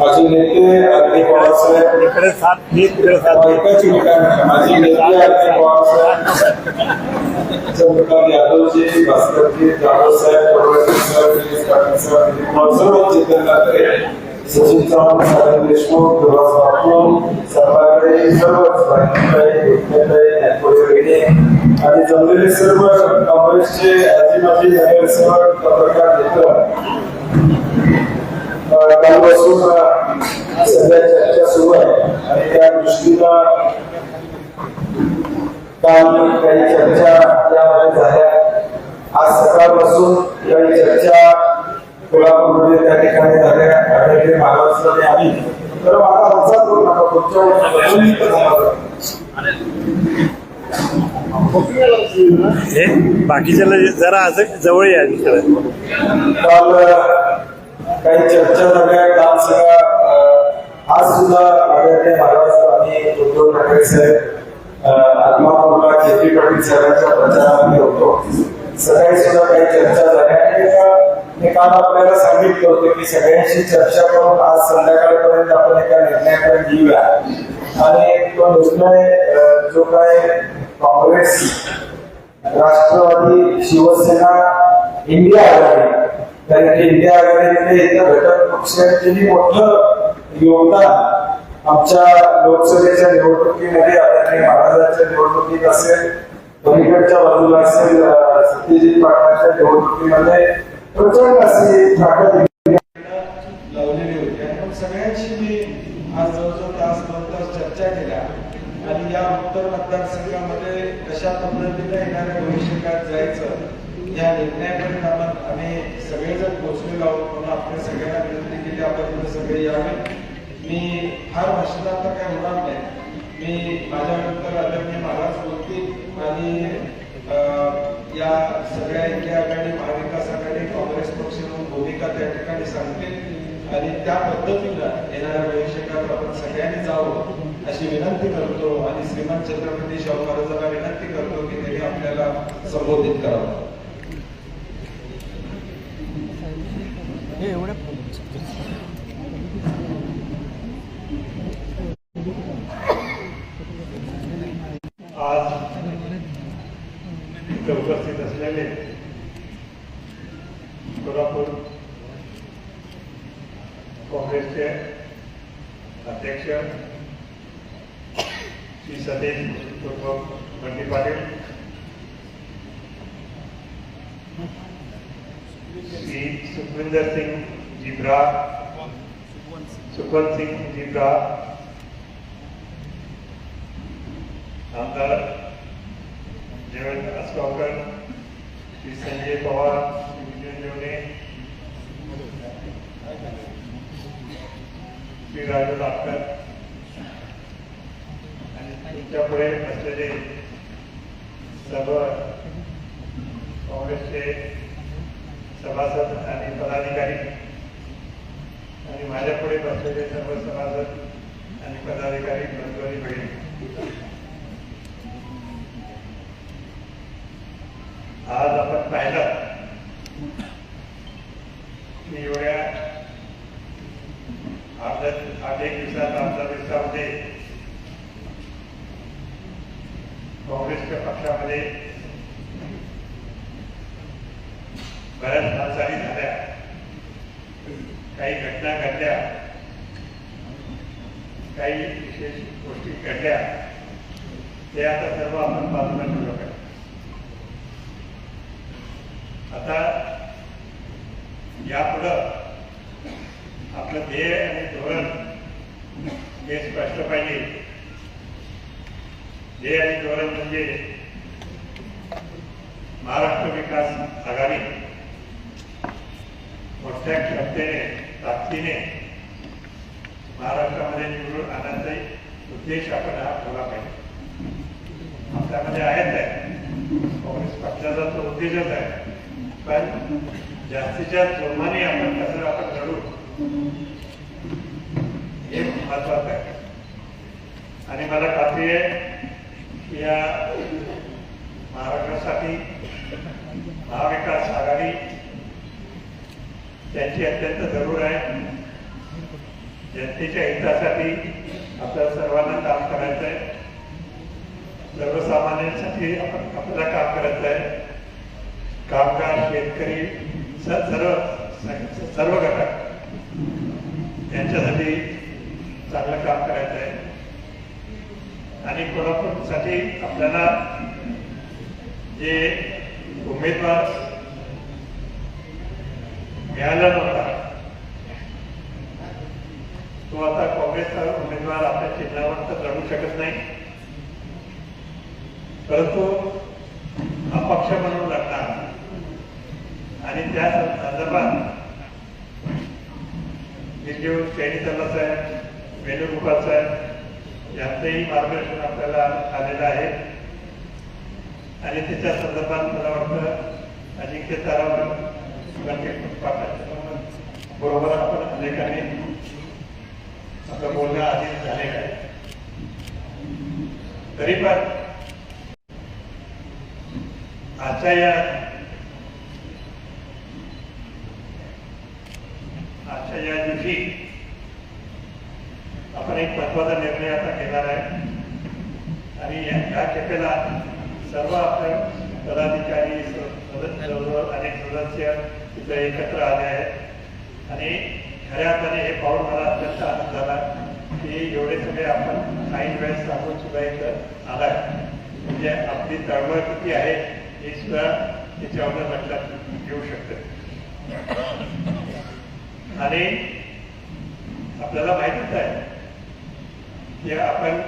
सरकार सरकार माझे नेते अगदी पवारसाहेब इकडे सात मी तिकडे सात एकाच ठिकाणी माझे नेते अगदी पवारसाहेब चंद्रकांत यादवजी भास्करजी जाधव साहेब प्रभाकर सर दिनेश पाटील सर दिलीप कुमार सर्व जितेंद्र ठाकरे सचिन चव्हाण साहेब देशमुख विलास बापू सर्वाकडे सर्वच बाकीताई आणि जमलेले सर्व काँग्रेसचे आजी माजी नगरसेवक पत्रकार मित्र. कालपासून सध्या चर्चा सुरू आहे आणि त्या दृष्टीनं काल काही चर्चा यामध्ये झाल्या आज सकाळपासून काही चर्चा कोल्हापूरमध्ये त्या ठिकाणी झाल्या आढळले महाराष्ट्राने आली तर आता हालचाल करू नका तुमच्या हे बाकीच्याला जरा असं जवळ या तिकडे काल काही चर्चा झाल्या काल सगळ्या आज सुद्धा आदरणीय महाराष्ट्र आणि उद्धव ठाकरे साहेब आत्मापूरला जे पी पाटील साहेबांच्या प्रचारामध्ये होतो. सकाळी सुद्धा काही चर्चा झाल्या. आणि मी काल आपल्याला सांगितलं होतं की सगळ्यांशी चर्चा करून आज संध्याकाळपर्यंत आपण एका निर्णयाकडे घेऊया आणि तो निर्णय जो काय काँग्रेस राष्ट्रवादी शिवसेना इंडिया आघाडी कारण इंडिया आघाडीमध्ये इथं घटक पक्षांचेही मोठं योगदान आमच्या लोकसभेच्या निवडणुकीमध्ये आदरणीय महाराजांच्या निवडणुकीत असेल पलीकडच्या बाजूला असेल अं, सत्यजित पाटलांच्या निवडणुकीमध्ये प्रचंड अशी ताकद लावलेली होती. आणि मग सगळ्यांशी मी आज जवळजवळ तास दोन तास चर्चा केल्या. आणि या उत्तर मतदारसंघामध्ये कशा पद्धतीने येणाऱ्या भविष्यकाळात जायचं या निर्णयापर्यंत आपण आम्ही सगळेजण पोहोचलेलो आहोत म्हणून आपल्या सगळ्यांना विनंती केली आपण सगळे यावे. मी फार भाषणात तर काय होणार नाही. मी माझ्यानंतर आदरणीय महाराज बोलतील आणि अं, या सगळ्या इंडिया आघाडी महाविकास आघाडी काँग्रेस पक्ष म्हणून भूमिका त्या ठिकाणी सांगतील. आणि त्या पद्धतीला येणाऱ्या भविष्यकाळात आपण सगळ्यांनी जावं अशी विनंती करतो आणि श्रीमंत छत्रपती शाहू महाराजांना विनंती करतो की त्यांनी आपल्याला संबोधित करावं. आज इथे उपस्थित असलेले कोल्हापूर काँग्रेसचे अध्यक्ष श्री सतीश उर्फ बंटी पाटील श्री सुखविंदर सिंग जिब्रा। सुखवंत सिंग जिब्रा। आमदार जयवंत आसगावकर श्री संजय पवार श्री विजय देवणे श्री राजू लाटकर आणि तुमच्यापुढे असलेले सर्व काँग्रेसचे सभासद आणि पदाधिकारी. आणि माझ्या पुढे बसलेले सर्व सभासद आणि पदाधिकारी बंधू बहिणी. आज आपण पाहिलं की एवढ्या आठ आठ एक दिवसात आमच्या दिवसामध्ये काँग्रेसच्या पक्षामध्ये बऱ्याच हालचाली झाल्या काही घटना घडल्या काही विशेष गोष्टी घडल्या ते आता सर्व आपण बाजूला ठेवलं पाहिजे. आता यापुढं आपलं ध्येय आणि धोरण हे स्पष्ट पाहिजे. ध्येय आणि धोरण म्हणजे महाराष्ट्र विकास आघाडी मोठ्या क्षमतेने ताकदीने महाराष्ट्रामध्ये निवडून आणायचं उद्देश आपण हा ठेवला पाहिजे. आपल्यामध्ये आहेच आहे. काँग्रेस पक्षाचा तो उद्देशच आहे. पण जास्तीत जास्त जोमाने आपण कसं आपण लढू हे महत्वाचं आहे. आणि मला खात्री आहे की या महाराष्ट्रासाठी महाविकास आघाडी त्यांची अत्यंत जरूर आहे. जनतेच्या हितासाठी आपल्या सर्वांना काम करायचं आहे सर्वसामान्यांसाठी आपण आपल्याला काम करायचं आहे कामगार शेतकरी सर्व सर्व घटक यांच्यासाठी चांगलं काम करायचं आहे आणि कोल्हापूरसाठी आपल्याला जे उमेदवार मिळाला नव्हता तो आता काँग्रेसचा उमेदवार आपल्या चिन्हावर तर लढू शकत नाही. परंतु अपक्ष म्हणून लढणार. आणि त्या संदर्भात विजय सैनिकांना साहेब वेणुगोपाल साहेब यांचंही मार्गदर्शन आपल्याला आलेलं आहे. आणि त्याच्या संदर्भात मला वाटतं अजिंक्य तारावर बरोबर आपण अनेकांनी आपलं बोलणं आधीच झालेलं आहे. तरी पण आजच्या या आजच्या या दिवशी आपण एक महत्त्वाचा निर्णय आता घेणार आहे. आणि या या खेपेला सर्व आपल्या पदाधिकारी अनेक सदस्य तिथं एकत्र आले आहेत. आणि खऱ्या अर्थाने हे पाहून मला अत्यंत आनंद झाला की एवढे सगळे आपण काही वेळेस सांगून सुद्धा इथं आलाय. म्हणजे आपली तळमळ किती आहे हे सुद्धा त्याच्यावर लक्षात घेऊ शकते. आणि आपल्याला माहितीच आहे की आपण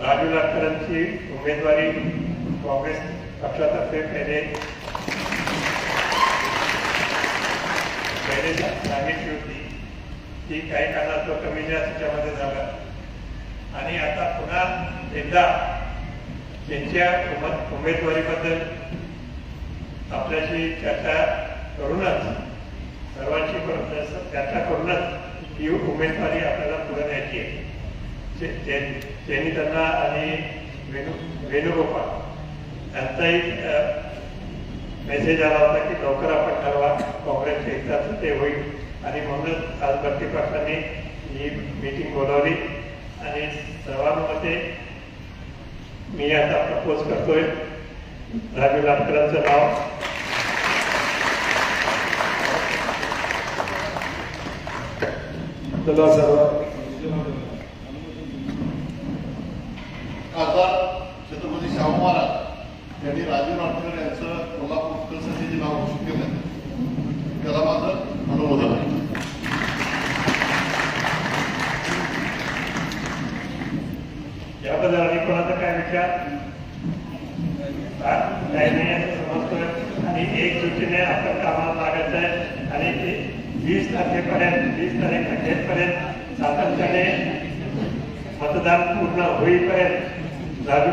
राजू लाटकरांची उमेदवारी काँग्रेस पक्षातर्फे पहिले झालेली सांगितली होती ती काही कारणास्तव कमी त्याच्यामध्ये झाला. आणि आता पुन्हा एकदा त्यांच्या उमेदवारीबद्दल आपल्याशी चर्चा करूनच सर्वांशी करून चर्चा करूनच ही उमेदवारी आपल्याला पुढे द्यायची आहे. त्यांनी त्यांना आणि वेणू वेणुगोपाल यांचाही मेसेज आला होता की लवकर आपण ठरवा काँग्रेसच्या हिताचं ते होईल. आणि म्हणूनच आज भरती पक्षाने ही मीटिंग बोलावली. आणि सर्वांमध्ये मी आता प्रपोज करतोय राजू लाटकरांचं नाव. चला सर्व. खासदार छत्रपती शाहू महाराज यांनी राजू नाटकर यांचं कोल्हापूर नाव घोषित केलं त्याला माझं अनुमोदन आहे याबद्दल आणि कोणाचा काय विचार काही नाही असं समजतोय आणि एकजुटीने आपण कामाला लागायचं आहे आणि ते वीस तारखेपर्यंत वीस तारीख अखेरपर्यंत सातत्याने मतदान पूर्ण होईपर्यंत राजू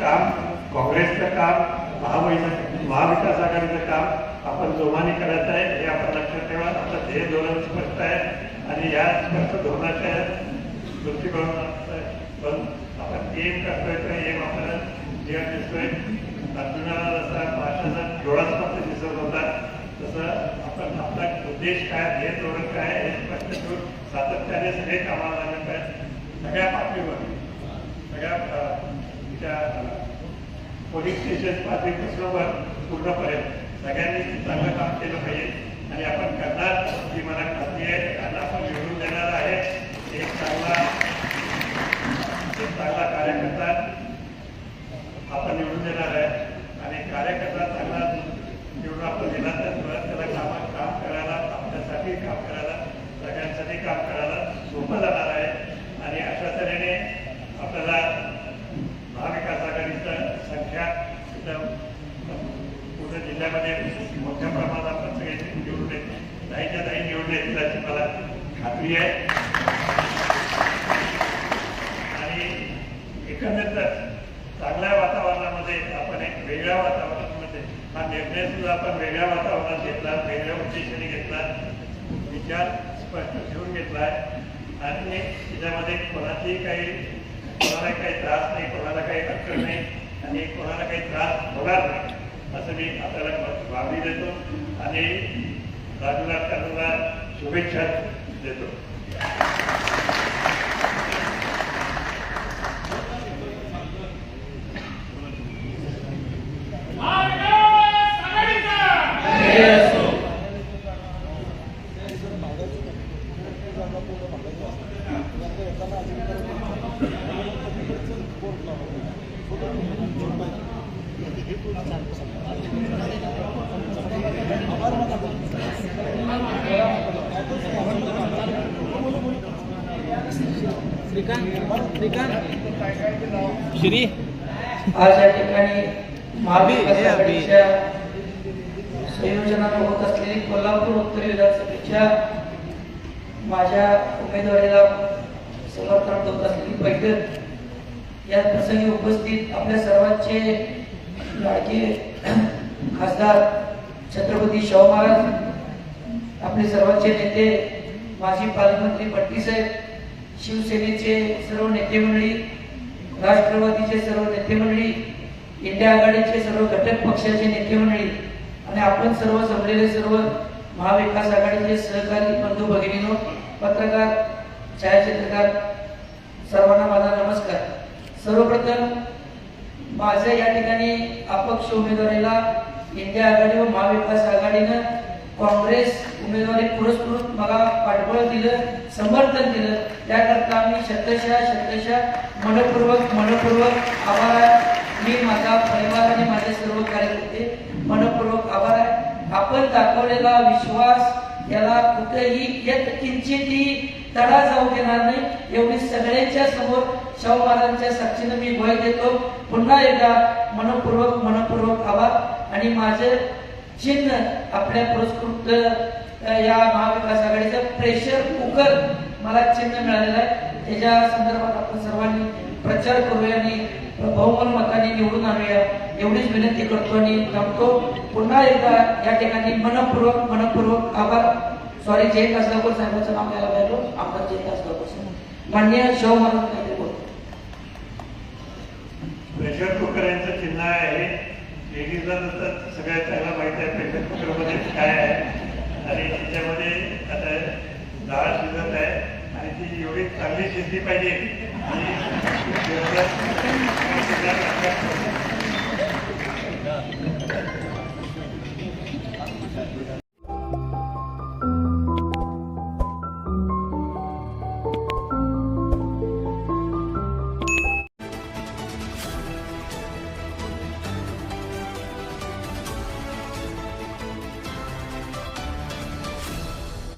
काम काँग्रेसचं काम महामहिला महाविकास आघाडीचं काम आपण जोमाने करायचं आहे हे आपण लक्षात ठेवा. आपलं ध्येय धोरण स्पष्ट आहे आणि या स्पष्ट धोरणाच्या दृष्टिकोन पण आपण एम करतोय तर एम आपल्याला जे दिसतोय. अर्जुनाला जसा भाषाचा डोळाच स्पष्ट दिसत होता तसं आपण आपला उद्देश काय ध्येय धोरण काय हे स्पष्ट ठेवून सातत्याने सगळे कामाला लागत पाहिजे सगळ्या पातळीवर सगळ्या त्या पोलीस स्टेशन पातळीपासून पूर्णपर्यंत सगळ्यांनी चांगलं काम केलं पाहिजे. आणि आपण करणार ही मला खात्री आहे. कारण आपण निवडून देणार आहे. एक चांगला एक चांगला कार्यकर्ता आपण निवडून देणार आहे. एकंदरीत चांगल्या वातावरणामध्ये आपण एक वेगळ्या वातावरणामध्ये हा निर्णय सुद्धा आपण वेगळ्या वातावरणात घेतला वेगळ्या उद्देशाने घेतला विचार स्पष्ट ठेवून घेतला आणि त्याच्यामध्ये कोणाची काही कोणाला काही त्रास नाही कोणाला काही अडचण नाही आणि कोणाला काही त्रास होणार नाही असं मी आपल्याला भावनी देतो. आणि राजूला त्यांना शुभेच्छा देतो. श्री. आज या ठिकाणी महाविकास आघाडीच्या संयोजनात होत असलेली कोल्हापूर उत्तर विधानसभेच्या माझ्या उमेदवारीला समर्थन होत असलेली बैठक या प्रसंगी उपस्थित आपल्या सर्वांचे लाडके खासदार छत्रपती शाहू महाराज आपले सर्वांचे नेते माजी पालकमंत्री भट्टी साहेब शिवसेनेचे सर्व नेते मंडळी राष्ट्रवादीचे सर्व नेते मंडळी इंडिया आघाडीचे सर्व घटक पक्षाचे नेते मंडळी आणि आपण सर्व जमलेले सर्व महाविकास आघाडीचे सहकारी बंधू भगिनीनो पत्रकार छायाचित्रकार सर्वांना माझा नमस्कार. सर्वप्रथम माझ्या या ठिकाणी अपक्ष उमेदवारीला इंडिया आघाडी व महाविकास आघाडीनं काँग्रेस उमेदवारी पुरस्कृत मला पाठबळ दिलं समर्थन दिलं. त्याकरता मी शतशः शतशः मनपूर्वक मनपूर्वक आभार आहे. मी माझा परिवार आणि माझे सर्व कार्यकर्ते मनपूर्वक आभार आहे. आपण दाखवलेला विश्वास याला कुठेही येत किंचितही तडा जाऊ देणार नाही. एवढी सगळ्यांच्या समोर शाहू महाराजांच्या साक्षीनं मी भय देतो. पुन्हा एकदा मनपूर्वक मनपूर्वक आभार. आणि माझे चिन्ह आपल्या पुरस्कृत या महाविकास आघाडीचं प्रेशर कुकर मला चिन्ह मिळालेलं आहे. त्याच्या संदर्भात आपण सर्वांनी प्रचार करूया आणि बहुमन मताने निवडून आणूया. एवढीच विनंती करतो आणि थांबतो. पुन्हा एकदा या ठिकाणी मनपूर्वक मनपूर्वक आभार. सॉरी जय कसदापूर साहेबांचं नाव घ्यायला पाहिजे. आमदार जय कसदापूर साहेब. मान्य शिव महाराज प्रेशर कुकर यांचं चिन्ह आहे. लेडीजला तर सगळ्यात चांगला माहिती आहे पेशंट कुकरमध्ये काय आहे. आणि त्याच्यामध्ये आता डाळ शिजत आहे आणि ती एवढी चांगली शिजली पाहिजे.